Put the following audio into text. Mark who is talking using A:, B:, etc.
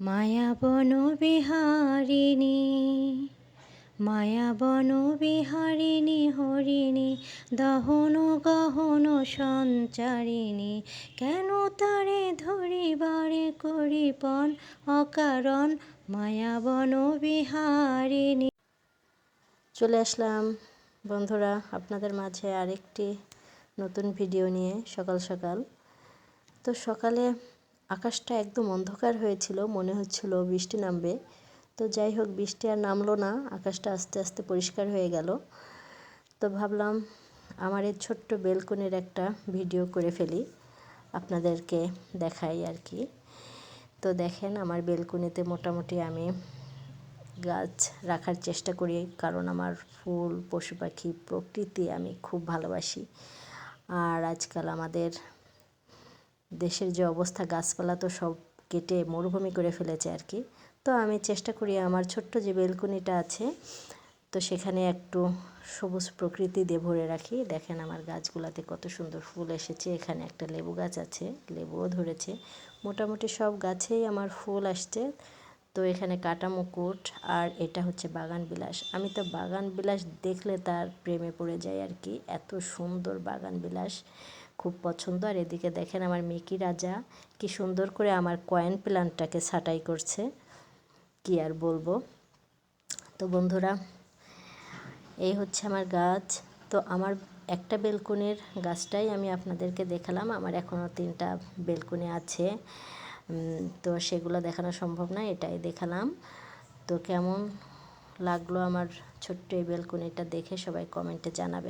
A: মায়াবন বিহারিণী মায়াবন বিহারিণী, হরিণী, দহন গহন সঞ্চারিণী, কেন তারে ধরিবারে করিপন অকারণ? মায়াবন বিহারিণী। চলে আসলাম বন্ধুরা আপনাদের মাঝে আরেকটি নতুন ভিডিও নিয়ে সকাল সকাল। তো সকালে আকাশটা একদম অন্ধকার হয়েছিল, মনে হচ্ছিল বৃষ্টি নামবে। তো যাই হোক, বৃষ্টি আর নামলো না, আকাশটা আস্তে আস্তে পরিষ্কার হয়ে গেল। তো ভাবলাম আমার এই ছোট্ট বেলকনির একটা ভিডিও করে ফেলি, আপনাদেরকে দেখাই আর কি। তো দেখেন, আমার বেলকনিতে মোটামুটি আমি গাছ রাখার চেষ্টা করি, কারণ আমার ফুল, পশু পাখি প্রকৃতি আমি খুব ভালোবাসি। আর আজকাল আমাদের দেশের যে অবস্থা, গাছপালা তো সব কেটে মরুভূমি করে ফেলেছে আর কি। তো আমি চেষ্টা করি আমার ছোট্ট যে বেলকনিটা আছে, তো সেখানে একটু সবুজ প্রকৃতি দিয়ে ভরে রাখি। দেখেন আমার গাছগুলাতে কত সুন্দর ফুল এসেছে। এখানে একটা লেবু গাছ আছে, লেবুও ধরেছে। মোটামুটি সব গাছেই আমার ফুল আসছে। তো এখানে কাটা মুকুট আর এটা হচ্ছে বাগান বিলাস। আমি তো বাগান বিলাস দেখলে তার প্রেমে পড়ে যাই আর কি। এত সুন্দর বাগান বিলাস। খুব পছন্দ। আর এদিকে দেখেন আমার মিকি রাজা, কি সুন্দর করে আমার কয়েন প্ল্যান্টটাকে ছাটাই করছে। কি আর বলব? তো বন্ধুরা, এই হচ্ছে আমার গাছ। তো আমার একটা বেলকনির গাছটাই আমি আপনাদেরকে দেখালাম। আমার এখনও তিনটা বেলকনি আছে। তো সেগুলো দেখানো সম্ভব না, এটাই দেখালাম। তো কেমন লাগল আমার ছোট্ট এই বেলকনিটা দেখে সবাই কমেন্টে জানাবে